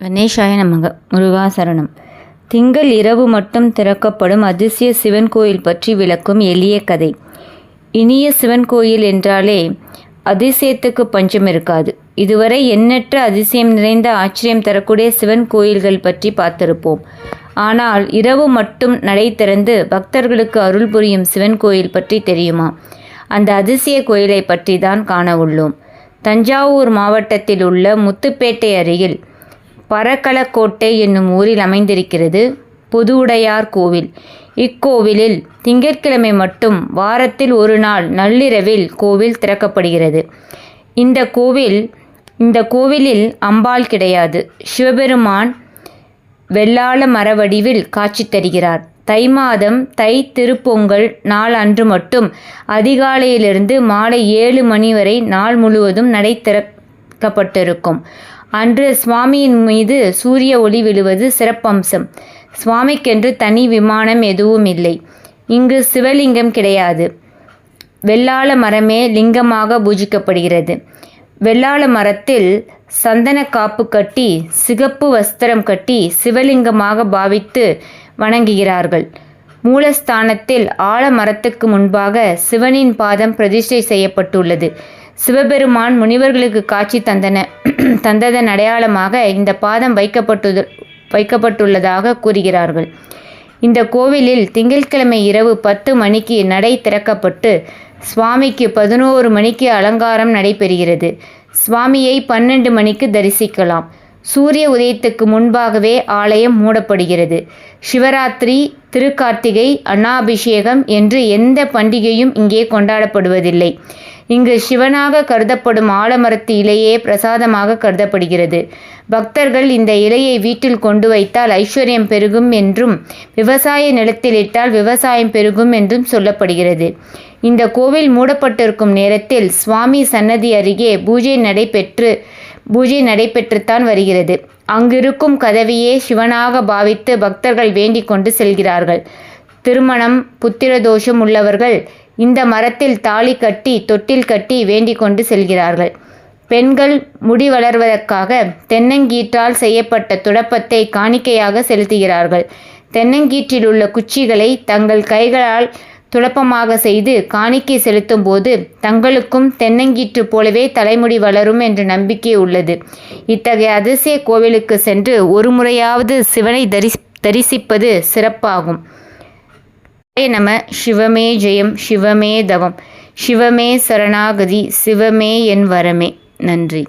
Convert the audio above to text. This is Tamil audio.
கணேஷாய நமக. முருகாசரணம் திங்கள் இரவு மட்டும் திறக்கப்படும் அதிசய சிவன் கோயில் பற்றி விளக்கும் எளிய கதை. இனிய சிவன் கோயில் என்றாலே அதிசயத்துக்கு பஞ்சம் இருக்காது. இதுவரை எண்ணற்ற அதிசயம் நிறைந்த ஆச்சரியம் தரக்கூடிய சிவன் கோயில்கள் பற்றி பார்த்திருப்போம். ஆனால் இரவு மட்டும் நடை திறந்து பக்தர்களுக்கு அருள் புரியும் சிவன் கோயில் பற்றி தெரியுமா? அந்த அதிசய கோயிலை பற்றி தான் காண உள்ளோம். தஞ்சாவூர் மாவட்டத்தில் உள்ள முத்துப்பேட்டை அருகில் பரக்கலக்கோட்டை என்னும் ஊரில் அமைந்திருக்கிறது பொதுவுடையார் கோவில். இக்கோவிலில் திங்கட்கிழமை மட்டும் வாரத்தில் ஒரு நாள் நள்ளிரவில் கோவில் திறக்கப்படுகிறது. இந்த கோவில் இந்த கோவிலில் அம்பாள் கிடையாது. சிவபெருமான் வெள்ளாள மரவடிவில் காட்சி தருகிறார். தை மாதம் தை திருப்பொங்கல் நாள் அன்று மட்டும் அதிகாலையிலிருந்து மாலை ஏழு மணி வரை நாள் முழுவதும் நடை திறக்கப்பட்டிருக்கும். அன்று சுவாமியின் மீது சூரிய ஒளி விழுவது சிறப்பம்சம். சுவாமிக்கென்று தனி விமானம் எதுவும் இல்லை இங்கு சிவலிங்கம் கிடையாது. வெள்ளாள மரமே லிங்கமாக பூஜிக்கப்படுகிறது. வெள்ளாள மரத்தில் சந்தன காப்பு கட்டி சிகப்பு வஸ்திரம் கட்டி சிவலிங்கமாக பாவித்து வணங்குகிறார்கள். மூலஸ்தானத்தில் ஆலமரத்துக்கு முன்பாக சிவனின் பாதம் பிரதிஷ்டை செய்யப்பட்டுள்ளது. சிவபெருமான் முனிவர்களுக்கு காட்சி தந்தன. தந்ததன் அடையாளமாக இந்த பாதம் வைக்கப்பட்டு வைக்கப்பட்டுள்ளதாக கூறுகிறார்கள். இந்த கோவிலில் திங்கட்கிழமை இரவு பத்து மணிக்கு நடை திறக்கப்பட்டு சுவாமிக்கு பதினோரு மணிக்கு அலங்காரம் நடைபெறுகிறது. சுவாமியை பன்னெண்டு மணிக்கு தரிசிக்கலாம். சூரிய உதயத்துக்கு முன்பாகவே ஆலயம் மூடப்படுகிறது. சிவராத்திரி திருக்கார்த்திகை அன்னாபிஷேகம் என்று எந்த பண்டிகையும் இங்கே கொண்டாடப்படுவதில்லை. இங்கு சிவனாக கருதப்படும் ஆலமரத்து இலையே பிரசாதமாக கருதப்படுகிறது. பக்தர்கள் இந்த இலையை வீட்டில் கொண்டு வைத்தால் ஐஸ்வர்யம் பெருகும் என்றும் விவசாய நிலத்தில் இட்டால் விவசாயம் பெருகும் என்றும் சொல்லப்படுகிறது. இந்த கோவில் மூடப்பட்டிருக்கும் நேரத்தில் சுவாமி சன்னதி அருகே பூஜை நடைபெற்று பூஜை நடைபெற்றுத்தான் வருகிறது. அங்கிருக்கும் கதவையே சிவனாக பாவித்து பக்தர்கள் வேண்டிக் கொண்டு செல்கிறார்கள். திருமணம் புத்திர தோஷம் உள்ளவர்கள் இந்த மரத்தில் தாலி கட்டி தொட்டில் கட்டி வேண்டிக் கொண்டு செல்கிறார்கள். பெண்கள் முடி வளர்வதற்காக தென்னங்கீற்றால் செய்யப்பட்ட துடப்பத்தை காணிக்கையாக செலுத்துகிறார்கள். தென்னங்கீற்றில் உள்ள குச்சிகளை தங்கள் கைகளால் துளப்பமாக செய்து காணிக்கை செலுத்தும் போது தங்களுக்கும் தென்னங்கீற்று போலவே தலைமுடி வளரும் என்ற நம்பிக்கை உள்ளது. இத்தகைய அதிசய கோவிலுக்கு சென்று ஒரு முறையாவது சிவனை தரி தரிசிப்பது சிறப்பாகும். நம சிவமே ஜெயம் சிவமே தவம். சிவமே சரணாகதி சிவமே என் வரமே. நன்றி.